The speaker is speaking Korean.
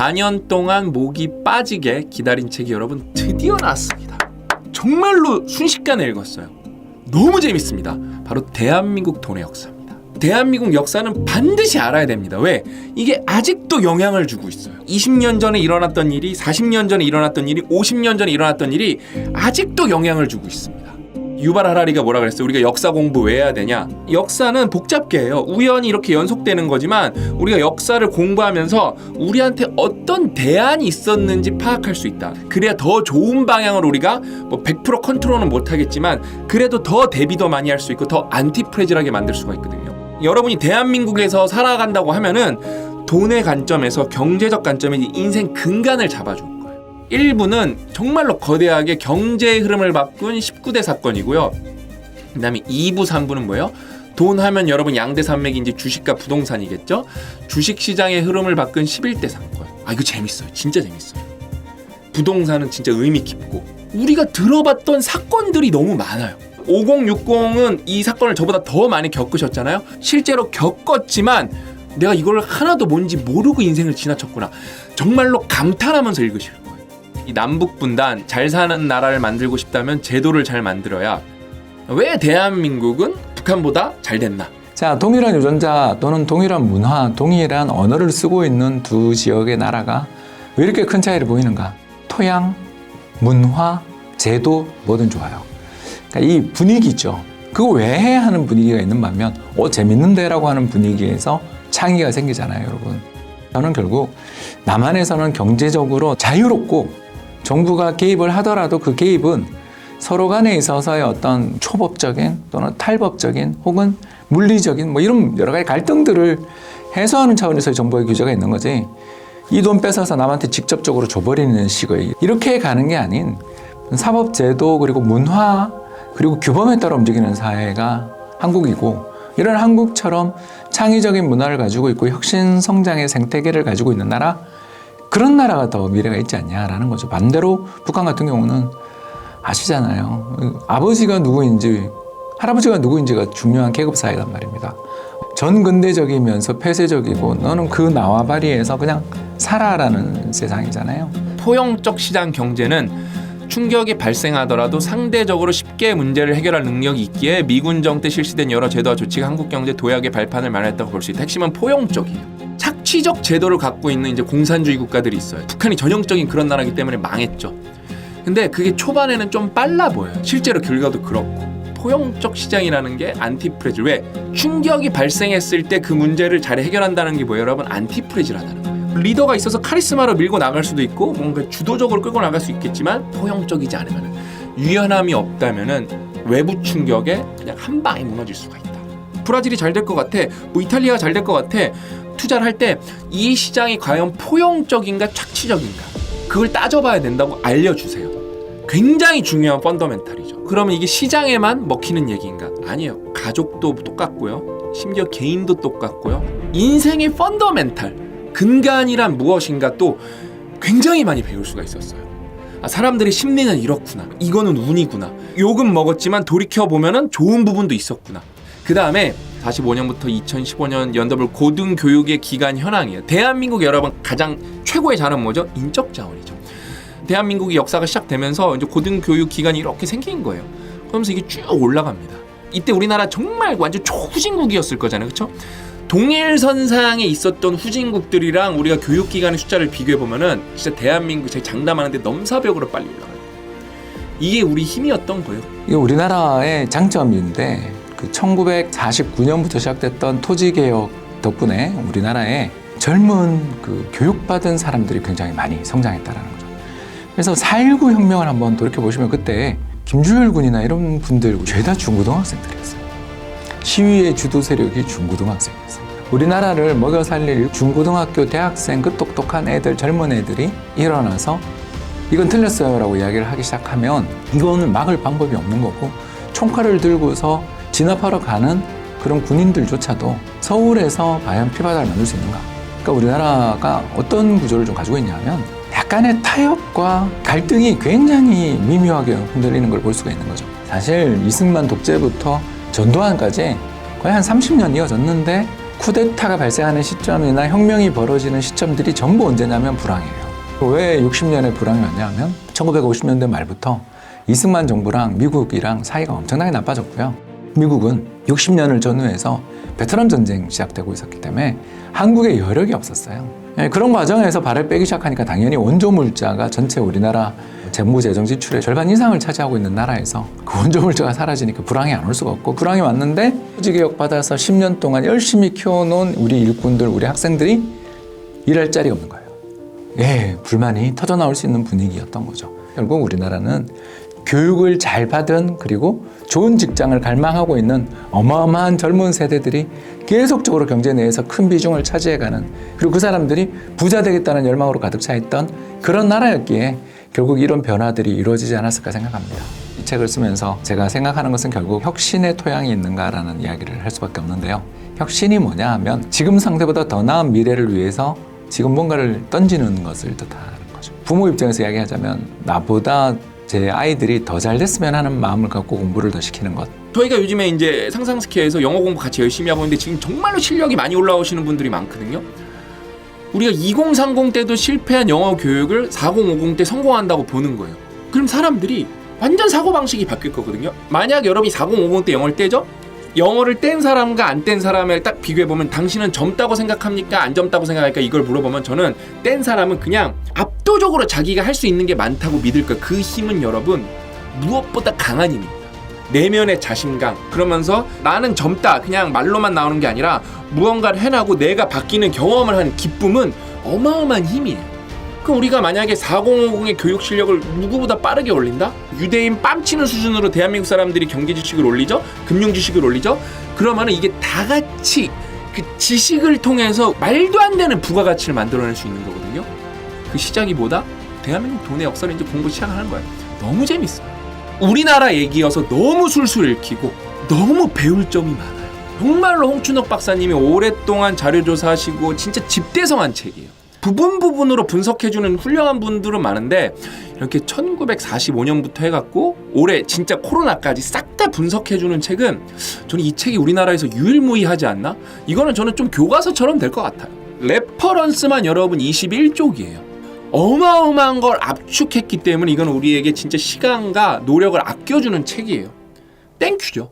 4년 동안 목이 빠지게 기다린 책이 여러분 드디어 나왔습니다. 정말로 순식간에 읽었어요. 너무 재밌습니다. 바로 대한민국 돈의 역사입니다. 대한민국 역사는 반드시 알아야 됩니다. 왜? 이게 아직도 영향을 주고 있어요. 20년 전에 일어났던 일이, 40년 전에 일어났던 일이, 50년 전에 일어났던 일이 아직도 영향을 주고 있습니다. 유발 하라리가 뭐라 그랬어요? 우리가 역사 공부 왜 해야 되냐? 역사는 복잡게 해요. 우연히 이렇게 연속되는 거지만 우리가 역사를 공부하면서 우리한테 어떤 대안이 있었는지 파악할 수 있다. 그래야 더 좋은 방향으로 우리가 뭐 100% 컨트롤은 못 하겠지만 그래도 더 대비도 많이 할 수 있고 더 안티프레질하게 만들 수가 있거든요. 여러분이 대한민국에서 살아간다고 하면은 돈의 관점에서 경제적 관점에서 인생 근간을 잡아줄 1부는 정말로 거대하게 경제의 흐름을 바꾼 19대 사건이고요. 그 다음에 2부, 3부는 뭐예요? 돈 하면 여러분 양대 산맥인지 주식과 부동산이겠죠? 주식 시장의 흐름을 바꾼 11대 사건. 아 이거 재밌어요. 진짜 재밌어요. 부동산은 진짜 의미 깊고 우리가 들어봤던 사건들이 너무 많아요. 5060은 이 사건을 저보다 더 많이 겪으셨잖아요. 실제로 겪었지만 내가 이걸 하나도 뭔지 모르고 인생을 지나쳤구나. 정말로 감탄하면서 거예요. 이 남북 분단 잘 사는 나라를 만들고 싶다면 제도를 잘 만들어야 왜 대한민국은 북한보다 잘 됐나? 자, 동일한 유전자 또는 동일한 문화, 동일한 언어를 쓰고 있는 두 지역의 나라가 왜 이렇게 큰 차이를 보이는가? 토양, 문화, 제도 뭐든 좋아요. 그러니까 이 분위기죠. 그 외에 하는 분위기가 있는 반면, 어, 재밌는데 라고 하는 분위기에서 창의가 생기잖아요, 여러분. 저는 결국 남한에서는 경제적으로 자유롭고 정부가 개입을 하더라도 그 개입은 서로 간에 있어서의 어떤 초법적인 또는 탈법적인 혹은 물리적인 뭐 이런 여러 가지 갈등들을 해소하는 차원에서의 정부의 규제가 있는 거지. 이 돈 뺏어서 남한테 직접적으로 줘버리는 식의 이렇게 가는 게 아닌 사법제도 그리고 문화 그리고 규범에 따라 움직이는 사회가 한국이고 이런 한국처럼 창의적인 문화를 가지고 있고 혁신 성장의 생태계를 가지고 있는 나라 그런 나라가 더 미래가 있지 않냐라는 거죠. 반대로 북한 같은 경우는 아시잖아요. 아버지가 누구인지 할아버지가 누구인지가 중요한 계급 사회란 말입니다. 전근대적이면서 폐쇄적이고 너는 그 나와 바리에서 그냥 살아라는 세상이잖아요. 포용적 시장 경제는 충격이 발생하더라도 상대적으로 쉽게 문제를 해결할 능력이 있기에 미군 정때 실시된 여러 제도와 조치가 한국 경제 도약의 발판을 마련했다고 볼 수 있다. 핵심은 포용적이에요. 착취적 제도를 갖고 있는 이제 공산주의 국가들이 있어요. 북한이 전형적인 그런 나라이기 때문에 망했죠. 근데 그게 초반에는 좀 빨라 보여요. 실제로 결과도 그렇고. 포용적 시장이라는 게 안티프레질. 왜? 충격이 발생했을 때 그 문제를 잘 해결한다는 게 뭐예요, 여러분? 안티프레질하다는 거예요. 리더가 있어서 카리스마로 밀고 나갈 수도 있고 뭔가 주도적으로 끌고 나갈 수 있겠지만 포용적이지 않으면 유연함이 없다면은 외부 충격에 그냥 한 방에 무너질 수가 있다. 브라질이 잘 될 것 같아. 뭐 이탈리아가 잘 될 것 같아. 투자를 할 때 이 시장이 과연 포용적인가 착취적인가 그걸 따져봐야 된다고 알려주세요. 굉장히 중요한 펀더멘탈이죠. 그러면 이게 시장에만 먹히는 얘기인가? 아니에요. 가족도 똑같고요. 심지어 개인도 똑같고요. 인생의 펀더멘탈 근간이란 무엇인가 또 굉장히 많이 배울 수가 있었어요. 아, 사람들의 심리는 이렇구나. 이거는 운이구나. 욕은 먹었지만 돌이켜 보면은 좋은 부분도 있었구나. 그 다음에 45년부터 2015년 연도별 고등교육의 기간 현황이에요. 대한민국 여러분 가장 최고의 자는 뭐죠? 인적 자원이죠. 대한민국의 역사가 시작되면서 이제 고등교육 기관이 이렇게 생긴 거예요. 그러면서 이게 쭉 올라갑니다. 이때 우리나라 정말 완전 초후진국이었을 거잖아요. 그렇죠? 동일선상에 있었던 후진국들이랑 우리가 교육기관의 숫자를 비교해 보면은 진짜 대한민국 제 장담하는데 넘사벽으로 빨리 올라가요. 이게 우리 힘이었던 거예요. 이게 우리나라의 장점인데 그 1949년부터 시작됐던 토지 개혁 덕분에 우리나라에 젊은 그 교육받은 사람들이 굉장히 많이 성장했다라는 거죠. 그래서 4.19 혁명을 한번 돌이켜 보시면 그때 김주열 군이나 이런 분들 죄다 중고등학생들이었어요. 시위의 주도 세력이 중고등학생이었어요. 우리나라를 먹여 살릴 중고등학교 대학생 그 똑똑한 애들 젊은 애들이 일어나서 이건 틀렸어요라고 이야기를 하기 시작하면 이거는 막을 방법이 없는 거고 총칼을 들고서 진압하러 가는 그런 군인들조차도 서울에서 과연 피바다를 만들 수 있는가? 그러니까 우리나라가 어떤 구조를 좀 가지고 있냐면 약간의 타협과 갈등이 굉장히 미묘하게 흔들리는 걸 볼 수가 있는 거죠. 사실 이승만 독재부터 전두환까지 거의 한 30년 이어졌는데 쿠데타가 발생하는 시점이나 혁명이 벌어지는 시점들이 전부 언제냐면 불황이에요. 왜 60년에 불황이 왔냐면 1950년대 말부터 이승만 정부랑 미국이랑 사이가 엄청나게 나빠졌고요. 미국은 60년을 전후해서 베트남 전쟁 시작되고 있었기 때문에 한국에 여력이 없었어요. 예, 그런 과정에서 발을 빼기 시작하니까 당연히 원조 물자가 전체 우리나라 재무 재정 지출의 절반 이상을 차지하고 있는 나라에서 그 원조 물자가 사라지니까 불황이 안 올 수가 없고 불황이 왔는데 토지개혁 받아서 10년 동안 열심히 키워놓은 우리 일꾼들, 우리 학생들이 일할 자리가 없는 거예요. 예, 불만이 터져 나올 수 있는 분위기였던 거죠. 결국 우리나라는 교육을 잘 받은 그리고 좋은 직장을 갈망하고 있는 어마어마한 젊은 세대들이 계속적으로 경제 내에서 큰 비중을 차지해가는 그리고 그 사람들이 부자 되겠다는 열망으로 가득 차 있던 그런 나라였기에 결국 이런 변화들이 이루어지지 않았을까 생각합니다. 이 책을 쓰면서 제가 생각하는 것은 결국 혁신의 토양이 있는가라는 이야기를 할 수밖에 없는데요. 혁신이 뭐냐 하면 지금 상태보다 더 나은 미래를 위해서 지금 뭔가를 던지는 것을 뜻하는 거죠. 부모 입장에서 이야기하자면 나보다 제 아이들이 더 잘 됐으면 하는 마음을 갖고 공부를 더 시키는 것. 저희가 요즘에 이제 상상스키에서 영어 공부 같이 열심히 하고 있는데 지금 정말로 실력이 많이 올라오시는 분들이 많거든요. 우리가 2030 때도 실패한 영어 교육을 4050 때 성공한다고 보는 거예요. 그럼 사람들이 완전 사고 방식이 바뀔 거거든요. 만약 여러분이 4050 때 영어를 떼죠? 영어를 뗀 사람과 안 뗀 사람을 딱 비교해 보면 당신은 젊다고 생각합니까? 안 젊다고 생각할까? 이걸 물어보면 저는 뗀 사람은 그냥 압도적으로 자기가 할 수 있는 게 많다고 믿을 거예요. 그 힘은 여러분 무엇보다 강한 힘입니다. 내면의 자신감 그러면서 나는 젊다 그냥 말로만 나오는 게 아니라 무언가를 해나고 내가 바뀌는 경험을 하는 기쁨은 어마어마한 힘이에요. 그럼 우리가 만약에 4050의 교육 실력을 누구보다 빠르게 올린다? 유대인 뺨치는 수준으로 대한민국 사람들이 경제 지식을 올리죠? 금융 지식을 올리죠? 그러면은 이게 다 같이 그 지식을 통해서 말도 안 되는 부가가치를 만들어낼 수 있는 거거든요. 그 시작이 뭐다? 대한민국 돈의 역사를 이제 공부 시작하는 거예요. 너무 재밌어요. 우리나라 얘기여서 너무 술술 읽히고 너무 배울 점이 많아요. 정말로 홍춘옥 박사님이 오랫동안 자료 조사하시고 진짜 집대성한 책이에요. 부분 부분으로 분석해주는 훌륭한 분들은 많은데 이렇게 1945년부터 해갖고 올해 진짜 코로나까지 싹 다 분석해주는 책은 저는 이 책이 우리나라에서 유일무이하지 않나? 이거는 저는 좀 교과서처럼 될 것 같아요. 레퍼런스만 여러분 21쪽이에요. 어마어마한 걸 압축했기 때문에 이건 우리에게 진짜 시간과 노력을 아껴주는 책이에요. 땡큐죠.